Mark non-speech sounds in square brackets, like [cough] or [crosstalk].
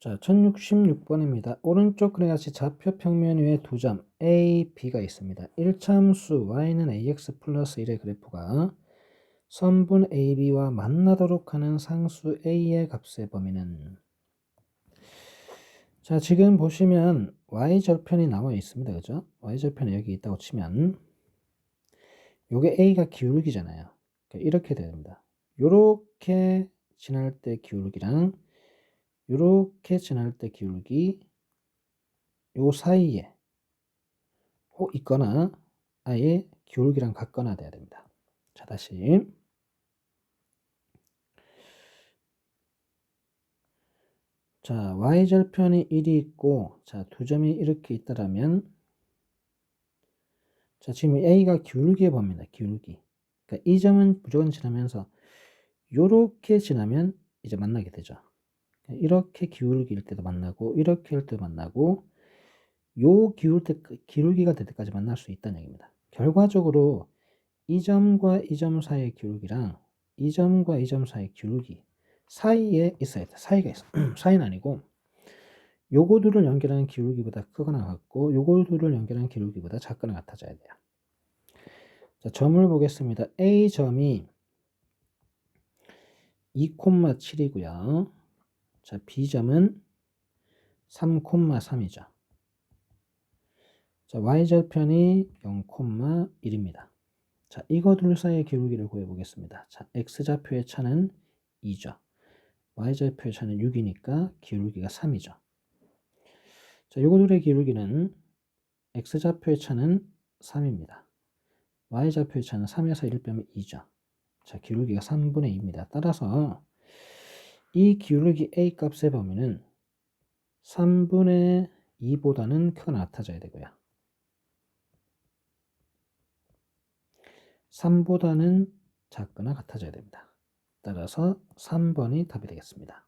자, 1066번입니다. 오른쪽 그림 같이 좌표 평면 위에 두 점 A, B가 있습니다. 1참수 y는 ax 플러스 1의 그래프가 선분 AB와 만나도록 하는 상수 A의 값의 범위는 자, 지금 보시면 y절편이 나와 있습니다. 그죠? y절편이 여기 있다고 치면 요게 A가 기울기잖아요. 그러니까 이렇게 됩니다. 요렇게 지날 때 기울기랑 요렇게 지날 때 기울기 요 사이에 혹 있거나 아예 기울기랑 같거나 돼야 됩니다. 자, 다시 자, y절편이 1이 있고 자, 두 점이 이렇게 있다라면 자, 지금 a가 기울기의 범위다. 기울기. 그러니까 이 점은 무조건 지나면서 요렇게 지나면 이제 만나게 되죠. 이렇게 기울기일 때도 만나고 이렇게 할 때도 만나고 요 기울 때 기울기가 될 때까지 만날 수 있다는 얘기입니다. 결과적으로 이 점과 이 점 사이의 기울기랑 이 점과 이 점 사이의 기울기 사이에 있어야 돼. 사이가 있어. [clears throat] 사이는 아니고 요거 둘을 연결하는 기울기보다 크거나 같고 요거 둘을 연결하는 기울기보다 작거나 같아져야 돼요. 자, 점을 보겠습니다. A 점이 2,7이고요. 자, B점은 3,3이죠. 자, Y절편이 0,1입니다. 자, 이거 둘 사이의 기울기를 구해보겠습니다. 자, X좌표의 차는 2죠. Y좌표의 차는 6이니까 기울기가 3이죠. 자, 요거 둘의 기울기는 X좌표의 차는 3입니다. Y좌표의 차는 3에서 1 빼면 2죠. 자, 기울기가 3분의 2입니다. 따라서 이 기울기 A 값의 범위는 3분의 2보다는 크거나 같아져야 되고요. 3보다는 작거나 같아져야 됩니다. 따라서 3번이 답이 되겠습니다.